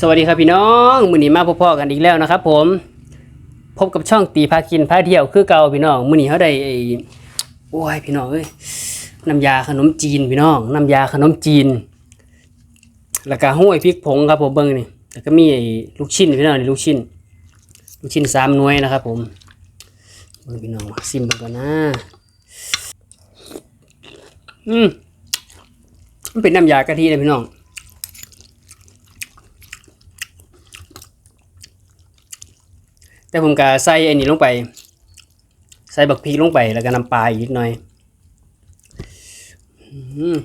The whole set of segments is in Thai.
สวัสดีครับพี่น้องมือนี้มาพบๆกันอีกแล้วนะครับ ผมพบกับช่องตีพากินพาเที่ยวคือเก่าพี่น้องมือนี้เฮาได้ไอ้โอ้ยพี่น้องเอ้ยน้ำยาขนมจีนพี่น้องน้ำยาขนมจีน แล้วก็ห้วยพริกผงครับผมเบิ่งนี่แล้วก็มีไอ้ลูกชิ้นพี่น้องนี่ลูกชิ้น ลูกชิ้นสามหน่วยนะครับ ผมเบิ่งพี่น้องซิมเบิ่งก่อนนะอืมมันเป็นน้ำยากะทิเลยพี่น้อง แต่ผมก็ใส่ไอ้นี่ลงไป ใส่บักพริกลงไปแล้วก็น้ำปลาอีกนิดหน่อย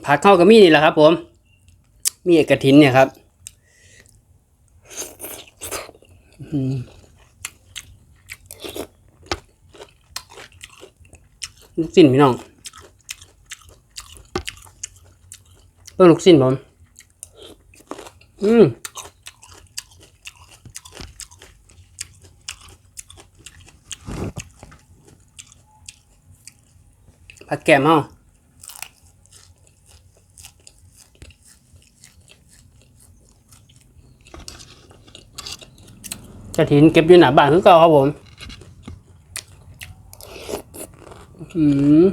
ผักเข้ากับมีนี่แหละครับ ผม มีกระถินเนี่ยครับลูกสิ้นพี่น้องเพิ่งลูกสิ้นผม อืม ผักแกมเฮากระถินเก็บอยู่หน้าบ้านคือเก่าครับผม อืม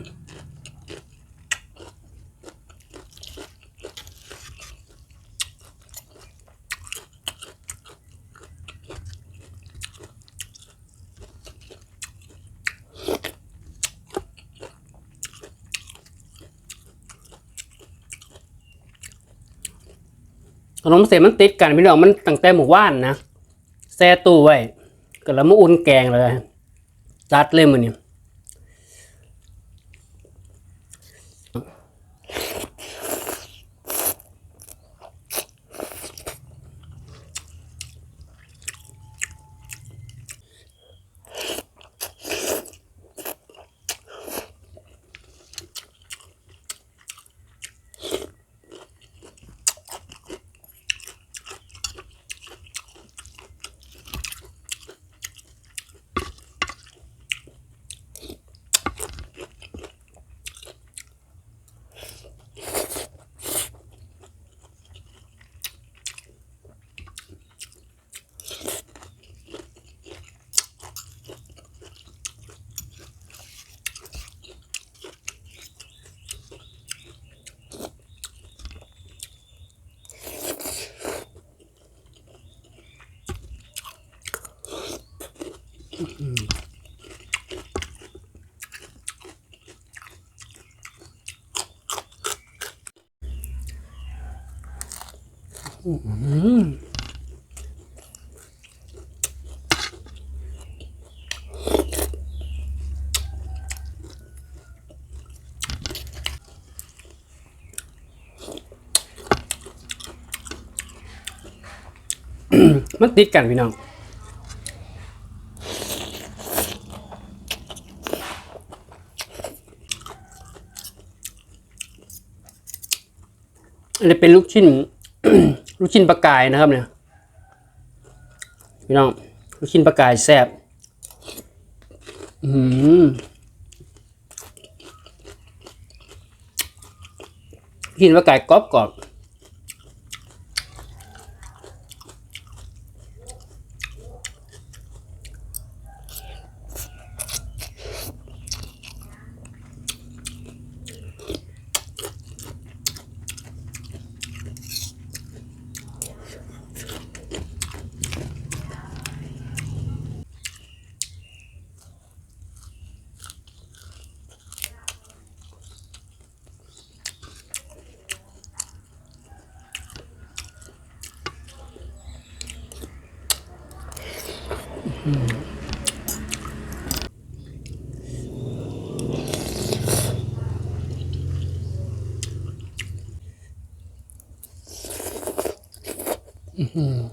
นมเสร็จมันติดกันพี่น้องมันตั้งแต่หมู่บ้านนะแซ่ตู้ไว้ก็แล้วมาอุ่นแกงเลยจัดเลยมือนี่ มันติดกันพี่น้อง อันนี้เป็นลูกชิ้น ลูกชิ้นปลากายนะครับเนี่ยพี่น้องลูกชิ้นปลากายแซ่บอืมลูกชิ้นปลากายกรอบกรอบ 음. 음.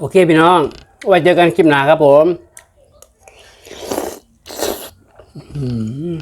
โอเคพี่น้อง ไว้เจอกันคลิปหน้าครับผม อืม